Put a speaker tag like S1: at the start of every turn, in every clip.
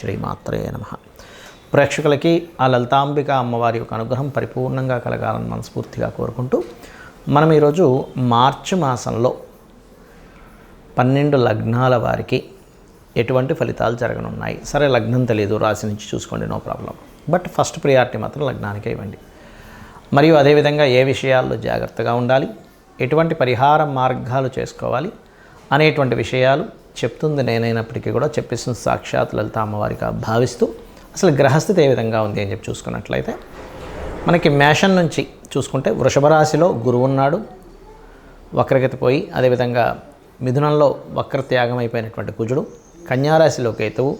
S1: శ్రీమాత్రే నమ. ప్రేక్షకులకి ఆ లలితాంబిక అమ్మవారి యొక్క అనుగ్రహం పరిపూర్ణంగా కలగాలని మనస్ఫూర్తిగా కోరుకుంటూ మనం ఈరోజు మార్చి మాసంలో పన్నెండు లగ్నాల వారికి ఎటువంటి ఫలితాలు జరగనున్నాయి. సరే లగ్నం తెలియదు రాశి నుంచి చూసుకోండి no problem. But first priority మాత్రం లగ్నానికే ఇవ్వండి. మరియు అదేవిధంగా ఏ విషయాల్లో జాగ్రత్తగా ఉండాలి ఎటువంటి పరిహార మార్గాలు చేసుకోవాలి అనేటువంటి విషయాలు చెప్తుంది నేనైనప్పటికీ కూడా చెప్పేసిన సాక్షాత్ లలిత అమ్మవారిగా భావిస్తూ. అసలు గ్రహస్థితి ఏ విధంగా ఉంది అని చెప్పి చూసుకున్నట్లయితే మనకి మేషం నుంచి చూసుకుంటే వృషభ రాశిలో గురువు ఉన్నాడు. వక్రగతి పోయి అదేవిధంగా మిథునంలో వక్ర త్యాగం అయిపోయినటువంటి కుజుడు. కన్యారాశిలో కేతువు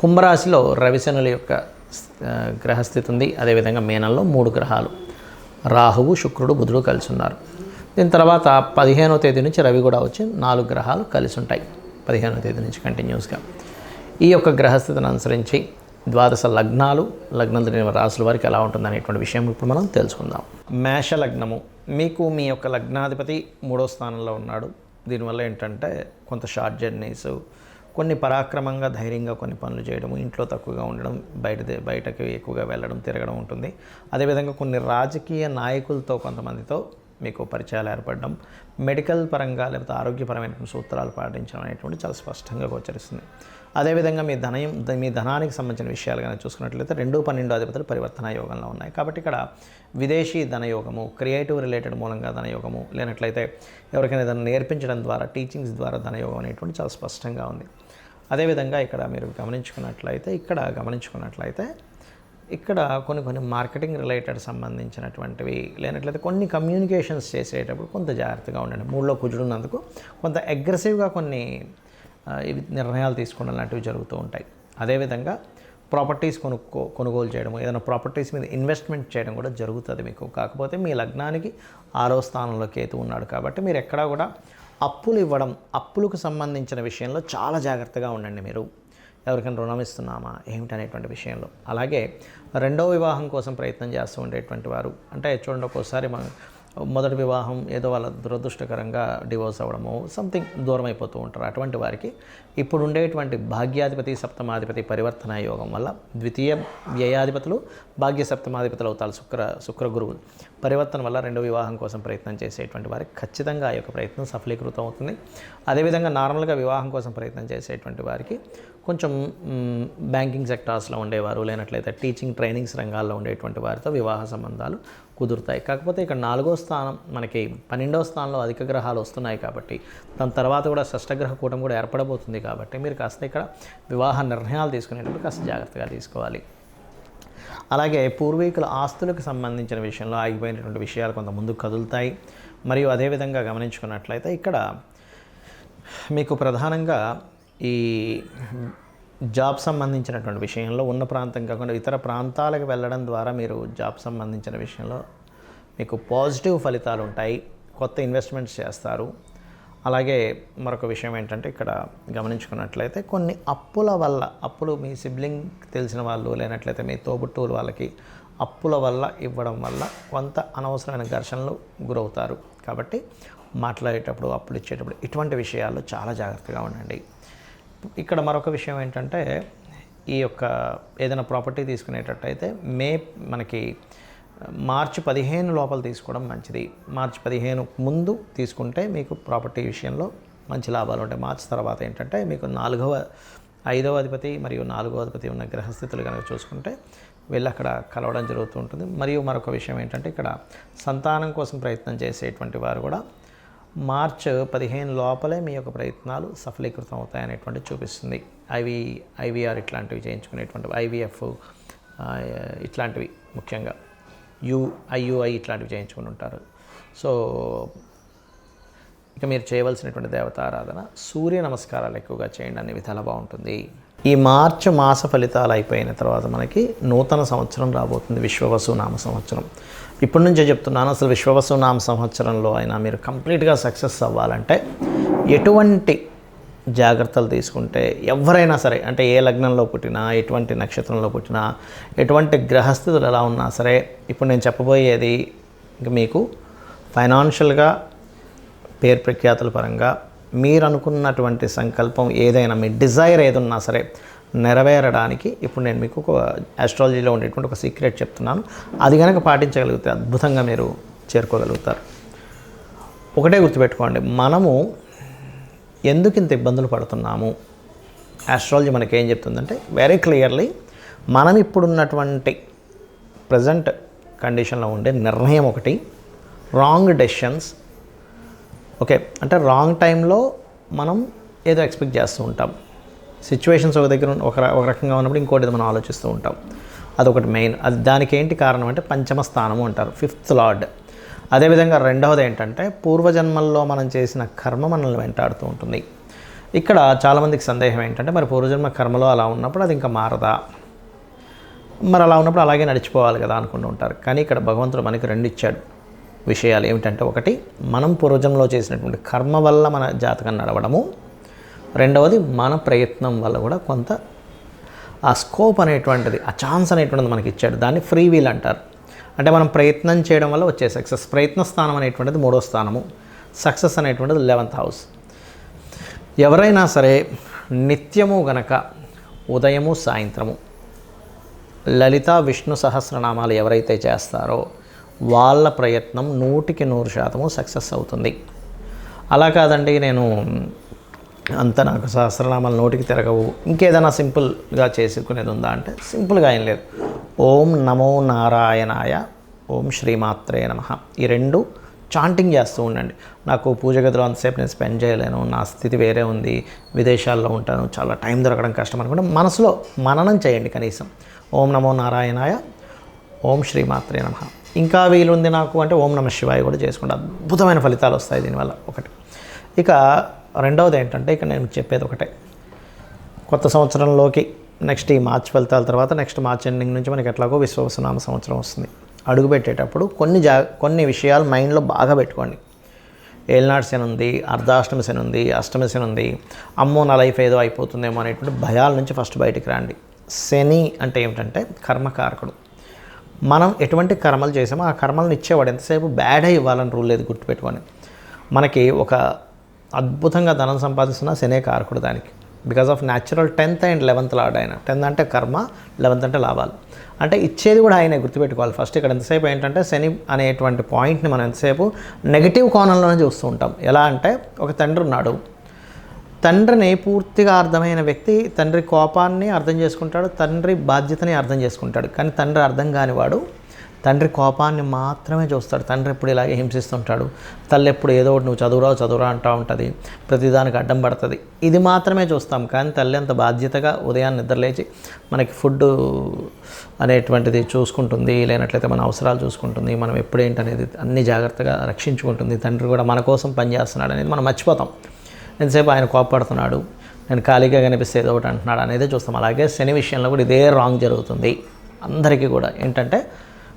S1: కుంభరాశిలో రవిశనుల యొక్క గ్రహస్థితి ఉంది. అదేవిధంగా మీనంలో మూడు గ్రహాలు. రాహువు శుక్రుడు బుధుడు కలిసి ఉన్నారు. దీని తర్వాత పదిహేనో తేదీ నుంచి రవి కూడా వచ్చి నాలుగు గ్రహాలు కలిసి ఉంటాయి. పదిహేనవ తేదీ నుంచి కంటిన్యూస్గా. ఈ యొక్క గ్రహస్థితిని అనుసరించి ద్వాదశ లగ్నాలు లగ్నం తెలియని రాసుల వారికి ఎలా ఉంటుంది అనేటువంటి విషయం ఇప్పుడు మనం తెలుసుకుందాం. మేష లగ్నము మీకు మీ యొక్క లగ్నాధిపతి మూడో స్థానంలో ఉన్నాడు. దీనివల్ల ఏంటంటే కొంత షార్ట్ జర్నీస్ కొన్ని పరాక్రమంగా ధైర్యంగా కొన్ని పనులు చేయడం ఇంట్లో తక్కువగా ఉండడం బయట బయటకి ఎక్కువగా వెళ్ళడం తిరగడం ఉంటుంది. అదేవిధంగా కొన్ని రాజకీయ నాయకులతో కొంతమందితో మీకు పరిచయాలు ఏర్పడడం మెడికల్ పరంగా లేకపోతే ఆరోగ్యపరమైనటువంటి సూత్రాలు పాటించడం అనేటువంటి చాలా స్పష్టంగా గోచరిస్తుంది. అదేవిధంగా మీ ధనయం మీ ధనానికి సంబంధించిన విషయాలు కనుక చూసుకున్నట్లయితే రెండు పన్నెండు అధిపతులు పరివర్తన యోగంలో ఉన్నాయి. కాబట్టి ఇక్కడ విదేశీ ధనయోగము క్రియేటివ్ రిలేటెడ్ మూలంగా ధనయోగము లేనట్లయితే ఎవరికైనా ఏదైనా నేర్పించడం ద్వారా టీచింగ్స్ ద్వారా ధనయోగం అనేటువంటి చాలా స్పష్టంగా ఉంది. అదేవిధంగా ఇక్కడ మీరు గమనించుకున్నట్లయితే ఇక్కడ గమనించుకున్నట్లయితే ఇక్కడ కొన్ని కొన్ని మార్కెటింగ్ రిలేటెడ్ సంబంధించినటువంటివి లేనట్లయితే కొన్ని కమ్యూనికేషన్స్ చేసేటప్పుడు కొంత జాగ్రత్తగా ఉండండి. మూడులో కుజుడున్నందుకు కొంత అగ్రెసివ్గా కొన్ని ఇవి నిర్ణయాలు తీసుకోవడం లాంటివి జరుగుతూ ఉంటాయి. అదేవిధంగా ప్రాపర్టీస్ కొనుక్కో కొనుగోలు చేయడం ఏదైనా ప్రాపర్టీస్ మీద ఇన్వెస్ట్మెంట్ చేయడం కూడా జరుగుతుంది మీకు. కాకపోతే మీ లగ్నానికి ఆరో స్థానంలో కేతు ఉన్నాడు కాబట్టి మీరు ఎక్కడా కూడా అప్పులు ఇవ్వడం అప్పులకు సంబంధించిన విషయంలో చాలా జాగ్రత్తగా ఉండండి మీరు. ఎవరికైనా రుణం ఇస్తున్నామా? ఏమిటనేటువంటి విషయంలో. అలాగే రెండో వివాహం కోసం ప్రయత్నం చేస్తూ ఉండేటువంటి వారు. అంటే చూడండి ఒక్కోసారి మన మొదటి వివాహం ఏదో వాళ్ళ దురదృష్టకరంగా డివోర్స్ అవ్వడము సంథింగ్ దూరం అయిపోతూ ఉంటారు. అటువంటి వారికి ఇప్పుడు ఉండేటువంటి భాగ్యాధిపతి సప్తమాధిపతి పరివర్తన యోగం వల్ల ద్వితీయ వ్యయాధిపతులు భాగ్య సప్తమాధిపతులు అవుతారు. శుక్ర శుక్ర గురువులు పరివర్తన వల్ల రెండో వివాహం కోసం ప్రయత్నం చేసేటువంటి వారికి ఖచ్చితంగా ఆ యొక్క ప్రయత్నం సఫలీకృతం అవుతుంది. అదేవిధంగా నార్మల్గా వివాహం కోసం ప్రయత్నం చేసేటువంటి వారికి కొంచెం బ్యాంకింగ్ సెక్టార్స్లో ఉండేవారు లేనట్లయితే టీచింగ్ ట్రైనింగ్స్ రంగాల్లో ఉండేటువంటి వారితో వివాహ సంబంధాలు కుదురుతాయి. కాకపోతే ఇక్కడ నాలుగో స్థానం మనకి పన్నెండవ స్థానంలో అధిక గ్రహాలు వస్తున్నాయి కాబట్టి దాని తర్వాత కూడా షష్టగ్రహ కూటం కూడా ఏర్పడబోతుంది కాబట్టి మీరు కాస్త ఇక్కడ వివాహ నిర్ణయాలు తీసుకునేటప్పుడు కాస్త జాగ్రత్తగా తీసుకోవాలి. అలాగే పూర్వీకుల ఆస్తులకు సంబంధించిన విషయంలో ఆగిపోయినటువంటి విషయాలు కొంత ముందుకు కదులుతాయి. మరియు అదేవిధంగా గమనించుకున్నట్లయితే ఇక్కడ మీకు ప్రధానంగా ఈ జాబ్ సంబంధించినటువంటి విషయంలో ఉన్న ప్రాంతం కాకుండా ఇతర ప్రాంతాలకు వెళ్ళడం ద్వారా మీరు జాబ్ సంబంధించిన విషయంలో మీకు పాజిటివ్ ఫలితాలు ఉంటాయి. కొత్త ఇన్వెస్ట్మెంట్స్ చేస్తారు. అలాగే మరొక విషయం ఏంటంటే ఇక్కడ గమనించుకున్నట్లయితే కొన్ని అప్పుల వల్ల అప్పులు మీ సిబ్లింగ్ తెలిసిన వాళ్ళు లేనట్లయితే మీ తోబుట్టువుల వాళ్ళకి అప్పుల వల్ల ఇవ్వడం వల్ల కొంత అనవసరమైన ఘర్షణలు గురవుతారు. కాబట్టి మాట్లాడేటప్పుడు అప్పులు ఇచ్చేటప్పుడు ఇటువంటి విషయాల్లో చాలా జాగ్రత్తగా ఉండండి. ఇక్కడ మరొక విషయం ఏంటంటే ఈ యొక్క ఏదైనా ప్రాపర్టీ తీసుకునేటట్టయితే మే మనకి మార్చి పదిహేను లోపల తీసుకోవడం మంచిది. మార్చి పదిహేను ముందు తీసుకుంటే మీకు ప్రాపర్టీ విషయంలో మంచి లాభాలు ఉంటాయి. మార్చి తర్వాత ఏంటంటే మీకు నాలుగవ ఐదవ అధిపతి మరియు నాలుగవ అధిపతి ఉన్న గ్రహస్థితులు కనుక చూసుకుంటే వెళ్ళి అక్కడ కలవడం జరుగుతూ ఉంటుంది. మరియు మరొక విషయం ఏంటంటే ఇక్కడ సంతానం కోసం ప్రయత్నం చేసేటువంటి వారు కూడా మార్చ్ పదిహేను లోపలే మీ యొక్క ప్రయత్నాలు సఫలీకృతం అవుతాయనేటువంటి చూపిస్తుంది. ఐవి ఐవీఆర్ ఇట్లాంటివి చేయించుకునేటువంటి ఐవీఎఫ్ ఇట్లాంటివి ముఖ్యంగా. యు ఐయుఐ ఇట్లాంటివి చేయించుకుని ఉంటారు. సో ఇక మీరు చేయవలసినటువంటి దేవతారాధన సూర్య నమస్కారాలు ఎక్కువగా చేయండి అనే విధాలు బాగుంటుంది. ఈ మార్చి మాస ఫలితాలు అయిపోయిన తర్వాత మనకి నూతన సంవత్సరం రాబోతుంది విశ్వవసు నామ సంవత్సరం. ఇప్పటి నుంచే చెప్తున్నాను అసలు విశ్వవసు నామ సంవత్సరంలో అయినా మీరు కంప్లీట్గా సక్సెస్ అవ్వాలంటే ఎటువంటి జాగ్రత్తలు తీసుకుంటే ఎవరైనా సరే అంటే ఏ లగ్నంలో పుట్టినా ఎటువంటి నక్షత్రంలో పుట్టినా ఎటువంటి గ్రహస్థితులు ఎలా ఉన్నా సరే ఇప్పుడు నేను చెప్పబోయేది మీకు ఫైనాన్షియల్గా పేరు ప్రఖ్యాతుల పరంగా మీరు అనుకున్నటువంటి సంకల్పం ఏదైనా మీ డిజైర్ ఏదున్నా సరే నెరవేరడానికి ఇప్పుడు నేను మీకు ఒక ఆస్ట్రాలజీలో ఉండేటువంటి ఒక సీక్రెట్ చెప్తున్నాను. అది కనుక పాటించగలిగితే అద్భుతంగా మీరు చేరుకోగలుగుతారు. ఒకటే గుర్తుపెట్టుకోండి మనము ఎందుకు ఇంత ఇబ్బందులు పడుతున్నాము? ఆస్ట్రాలజీ మనకి ఏం చెప్తుందంటే వెరీ క్లియర్లీ మనం ఇప్పుడున్నటువంటి ప్రజెంట్ కండిషన్లో ఉండే నిర్ణయం ఒకటి రాంగ్ డెసిషన్స్ ఓకే అంటే రాంగ్ టైంలో మనం ఏదో ఎక్స్పెక్ట్ చేస్తూ ఉంటాం. సిచ్యువేషన్స్ ఒక దగ్గర ఒక ఒక రకంగా ఉన్నప్పుడు ఇంకోటి మనం ఆలోచిస్తూ ఉంటాం. అదొకటి మెయిన్ అది దానికి ఏంటి కారణం అంటే పంచమ స్థానము అంటారు ఫిఫ్త్ లార్డ్ అదేవిధంగా రెండవది ఏంటంటే పూర్వజన్మల్లో మనం చేసిన కర్మ మనల్ని వెంటాడుతూ ఉంటుంది. ఇక్కడ చాలామందికి సందేహం ఏంటంటే మరి పూర్వజన్మ కర్మలో అలా ఉన్నప్పుడు అది ఇంకా మారదా? మరి అలా ఉన్నప్పుడు అలాగే నడిచిపోవాలి కదా అనుకుంటూ ఉంటారు. కానీ ఇక్కడ భగవంతుడు మనకి రెండు ఇచ్చాడు. విషయాలు ఏమిటంటే ఒకటి మనం పూర్వజంలో చేసినటువంటి కర్మ వల్ల మన జాతకం నడవడము. రెండవది మన ప్రయత్నం వల్ల కూడా కొంత ఆ స్కోప్ అనేటువంటిది ఆ ఛాన్స్ అనేటువంటిది మనకి ఇచ్చాడు. దాన్ని ఫ్రీ వీల్ అంటారు. అంటే మనం ప్రయత్నం చేయడం వల్ల వచ్చే సక్సెస్ ప్రయత్న స్థానం అనేటువంటిది మూడో స్థానము. సక్సెస్ అనేటువంటిది లెవెంత్ హౌస్ ఎవరైనా సరే నిత్యము గనక ఉదయము సాయంత్రము లలిత విష్ణు సహస్రనామాలు ఎవరైతే చేస్తారో వాళ్ళ ప్రయత్నం నూటికి నూరు శాతము సక్సెస్ అవుతుంది. అలా కాదండి నేను అంత నాకు సహస్రనామాలు నోటికి తిరగవు. ఇంకేదైనా సింపుల్గా చేసుకునేది ఉందా అంటే సింపుల్గా ఏం లేదు. ఓం నమో నారాయణాయ ఓం శ్రీమాత్రే నమ. ఈ రెండు చాంటింగ్ చేస్తూ ఉండండి. నాకు పూజ గదిలో అంతసేపు నేను స్పెండ్ చేయలేను నా స్థితి వేరే ఉంది విదేశాల్లో ఉంటాను చాలా టైం దొరకడం కష్టం అనుకుంటే మనసులో మననం చేయండి కనీసం. ఓం నమో నారాయణాయ ఓం శ్రీమాత్రే నమ. ఇంకా వీలుంది నాకు అంటే ఓం నమ శివాయ కూడా చేసుకుంటే. అద్భుతమైన ఫలితాలు వస్తాయి దీనివల్ల ఒకటి. ఇక రెండవది ఏంటంటే ఇక నేను చెప్పేది ఒకటే. కొత్త సంవత్సరంలోకి నెక్స్ట్ ఈ మార్చ్ ఫలితాల తర్వాత నెక్స్ట్ మార్చ్ ఎండింగ్ నుంచి మనకి ఎట్లాగో విశ్వవసనామ సంవత్సరం వస్తుంది. అడుగుపెట్టేటప్పుడు కొన్ని జా కొన్ని విషయాలు మైండ్లో బాగా పెట్టుకోండి. ఏలినాడు శని ఉంది అర్ధాష్టమి శని ఉంది అష్టమి శని ఉంది అమ్మో నా లైఫ్ ఏదో అయిపోతుందేమో అనేటువంటి భయాల నుంచి ఫస్ట్ బయటికి రండి. శని అంటే ఏమిటంటే కర్మకారకుడు. మనం ఎటువంటి కర్మలు చేసామో ఆ కర్మలను ఇచ్చేవాడు ఎంతసేపు బ్యాడ్ ఇవ్వాలని రూల్ లేదు గుర్తుపెట్టుకొని మనకి ఒక అద్భుతంగా ధనం సంపాదిస్తున్న శనే కారకుడు దానికి. Because of natural tenth and eleventh lord ఆయన. టెన్త్ అంటే కర్మ లెవెన్త్ అంటే లాభాలు. అంటే ఇచ్చేది కూడా ఆయనే గుర్తుపెట్టుకోవాలి. ఫస్ట్ ఇక్కడ ఎంతసేపు ఏంటంటే శని అనేటువంటి పాయింట్ని మనం ఎంతసేపు నెగిటివ్ కోణంలోనే చూస్తూ ఉంటాం. ఎలా అంటే ఒక తండ్రి ఉన్నాడు. తండ్రిని పూర్తిగా అర్థమైన వ్యక్తి తండ్రి కోపాన్ని అర్థం చేసుకుంటాడు తండ్రి బాధ్యతని అర్థం చేసుకుంటాడు. కానీ తండ్రి అర్థం కానివాడు తండ్రి కోపాన్ని మాత్రమే చూస్తాడు. తండ్రి ఎప్పుడు ఇలాగే హింసిస్తుంటాడు. తల్లి ఎప్పుడు ఏదో ఒకటి నువ్వు చదువురా చదువురా అంటూ ఉంటుంది. ప్రతిదానికి అడ్డం పడుతుంది. ఇది మాత్రమే చూస్తాం. కానీ తల్లి అంత బాధ్యతగా ఉదయాన్నే నిద్రలేచి మనకి ఫుడ్ అనేటువంటిది చూసుకుంటుంది. లేనట్లయితే మన అవసరాలు చూసుకుంటుంది. మనం ఎప్పుడేంటనేది అన్ని జాగ్రత్తగా రక్షించుకుంటుంది. తండ్రి కూడా మన కోసం పనిచేస్తున్నాడు అనేది మనం మర్చిపోతాం. ఎంతసేపు ఆయన కోపడుతున్నాడు నేను ఖాళీగా కనిపిస్తే ఏదో ఒకటి అంటున్నాడు అనేది చూస్తాం. అలాగే శని విషయంలో కూడా ఇదే రాంగ్ జరుగుతుంది. అందరికీ కూడా ఏంటంటే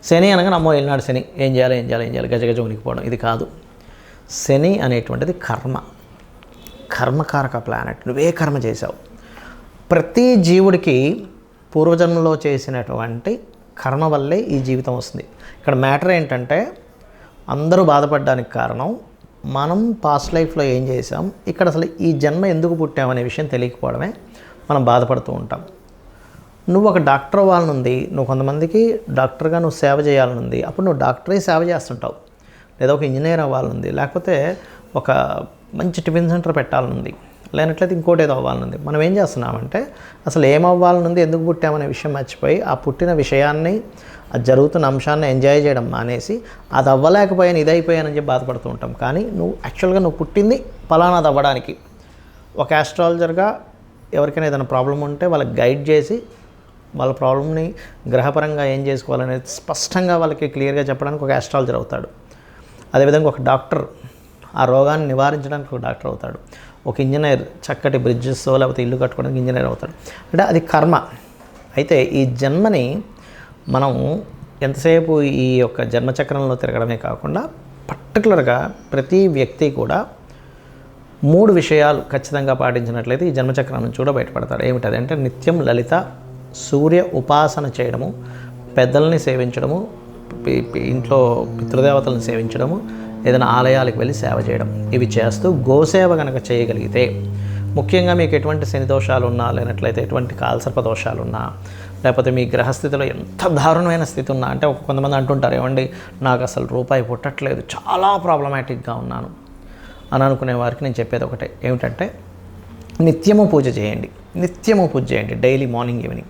S1: శని అనగా నమ్మో వెళ్ళినాడు శని. ఏం చేయాలి ఏం చేయాలి ఏం చేయాలి? గజగజ ఉనికిపోవడం. ఇది కాదు. శని అనేటువంటిది కర్మ. కర్మకారక ప్లానెట్ నువ్వే కర్మ చేశావు. ప్రతి జీవుడికి పూర్వజన్మలో చేసినటువంటి కర్మ వల్లే ఈ జీవితం వస్తుంది. ఇక్కడ మ్యాటర్ ఏంటంటే అందరూ బాధపడడానికి కారణం మనం పాస్ట్ లైఫ్లో ఏం చేసాం ఇక్కడ అసలు ఈ జన్మ ఎందుకు పుట్టామనే విషయం తెలియకపోవడమే మనం బాధపడుతూ ఉంటాం. నువ్వు ఒక డాక్టర్ అవ్వాలనుంది నువ్వు కొంతమందికి డాక్టర్గా నువ్వు సేవ చేయాలనుంది అప్పుడు నువ్వు డాక్టరే సేవ చేస్తుంటావు. లేదా ఒక ఇంజనీర్ అవ్వాలనుంది లేకపోతే ఒక మంచి టిఫిన్ సెంటర్ పెట్టాలనుంది లేనట్లయితే ఇంకోటి ఏదో అవ్వాలనుంది. మనం ఏం చేస్తున్నామంటే అసలు ఏమవ్వాలనుంది ఎందుకు పుట్టామనే విషయం మర్చిపోయి ఆ పుట్టిన విషయాన్ని అది జరుగుతున్న అంశాన్ని ఎంజాయ్ చేయడం మానేసి అది అవ్వలేకపోయాను ఇది అయిపోయానని చెప్పి బాధపడుతూ ఉంటాం. కానీ నువ్వు యాక్చువల్గా నువ్వు పుట్టింది ఫలానాది అవ్వడానికి. ఒక ఆస్ట్రాలజర్గా ఎవరికైనా ఏదైనా ప్రాబ్లం ఉంటే వాళ్ళకి గైడ్ చేసి వాళ్ళ ప్రాబ్లమ్ని గ్రహపరంగా ఏం చేసుకోవాలనేది స్పష్టంగా వాళ్ళకి క్లియర్గా చెప్పడానికి ఒక ఆస్ట్రాలజర్ అవుతాడు. అదేవిధంగా ఒక డాక్టర్ ఆ రోగాన్ని నివారించడానికి ఒక డాక్టర్ అవుతాడు. ఒక ఇంజనీర్ చక్కటి బ్రిడ్జెస్ లేకపోతే ఇల్లు కట్టుకోవడానికి ఇంజనీర్ అవుతాడు. అంటే అది కర్మ. అయితే ఈ జన్మని మనం ఎంతసేపు ఈ యొక్క జన్మచక్రంలో తిరగడమే కాకుండా పర్టికులర్గా ప్రతి వ్యక్తి కూడా మూడు విషయాలు ఖచ్చితంగా పాటించినట్లయితే ఈ జన్మచక్రం నుంచి కూడా బయటపడతాడు. ఏమిటది అంటే నిత్యం లలిత సూర్య ఉపాసన చేయడము పెద్దల్ని సేవించడము ఇంట్లో పితృదేవతలను సేవించడము ఏదైనా ఆలయాలకు వెళ్ళి సేవ చేయడం. ఇవి చేస్తూ గోసేవ కనుక చేయగలిగితే ముఖ్యంగా మీకు ఎటువంటి శని దోషాలు ఉన్నా లేనట్లయితే ఎటువంటి కాల్సర్ప దోషాలు ఉన్నా లేకపోతే మీ గ్రహస్థితిలో ఎంత దారుణమైన స్థితి ఉన్నా అంటే కొంతమంది అంటుంటారు ఏమండి నాకు అసలు రూపాయి పుట్టట్లేదు చాలా ప్రాబ్లమాటిక్గా ఉన్నాను. అని అనుకునే వారికి నేను చెప్పేది ఒకటే ఏమిటంటే నిత్యము పూజ చేయండి నిత్యము పూజ చేయండి డైలీ మార్నింగ్ ఈవినింగ్.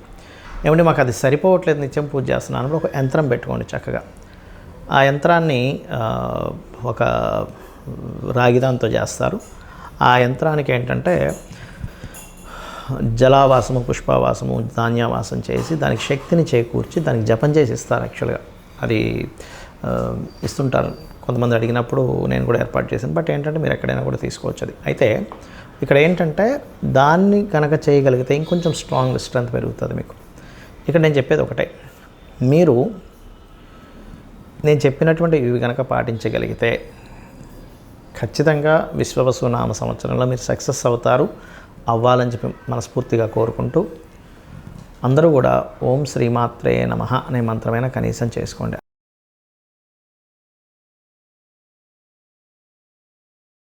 S1: ఏమంటే మాకు అది సరిపోవట్లేదు నిత్యం పూజ చేస్తున్నాను ఒక యంత్రం పెట్టుకోండి చక్కగా. ఆ యంత్రాన్ని ఒక రాగిదాంతో చేస్తారు. ఆ యంత్రానికి ఏంటంటే జలావాసము పుష్పవాసము ధాన్యావాసం చేసి దానికి శక్తిని చేకూర్చి దానికి జపం చేసి ఇస్తారు యాక్చువల్గా. అది ఇస్తుంటారు. కొంతమంది అడిగినప్పుడు నేను కూడా ఏర్పాటు చేశాను. బట్ ఏంటంటే మీరు ఎక్కడైనా కూడా తీసుకోవచ్చు అది. అయితే ఇక్కడ ఏంటంటే దాన్ని కనుక చేయగలిగితే ఇంకొంచెం స్ట్రాంగ్ స్ట్రెంత్ పెరుగుతుంది మీకు. ఇక్కడ నేను చెప్పేది ఒకటే. మీరు నేను చెప్పినటువంటి ఇవి కనుక పాటించగలిగితే ఖచ్చితంగా విశ్వవసు నామ సంవత్సరంలో మీరు సక్సెస్ అవుతారు. అవ్వాలని చెప్పి మనస్ఫూర్తిగా కోరుకుంటూ అందరూ కూడా ఓం శ్రీమాత్రే నమ అనే మంత్రమైన కనీసం చేసుకోండి.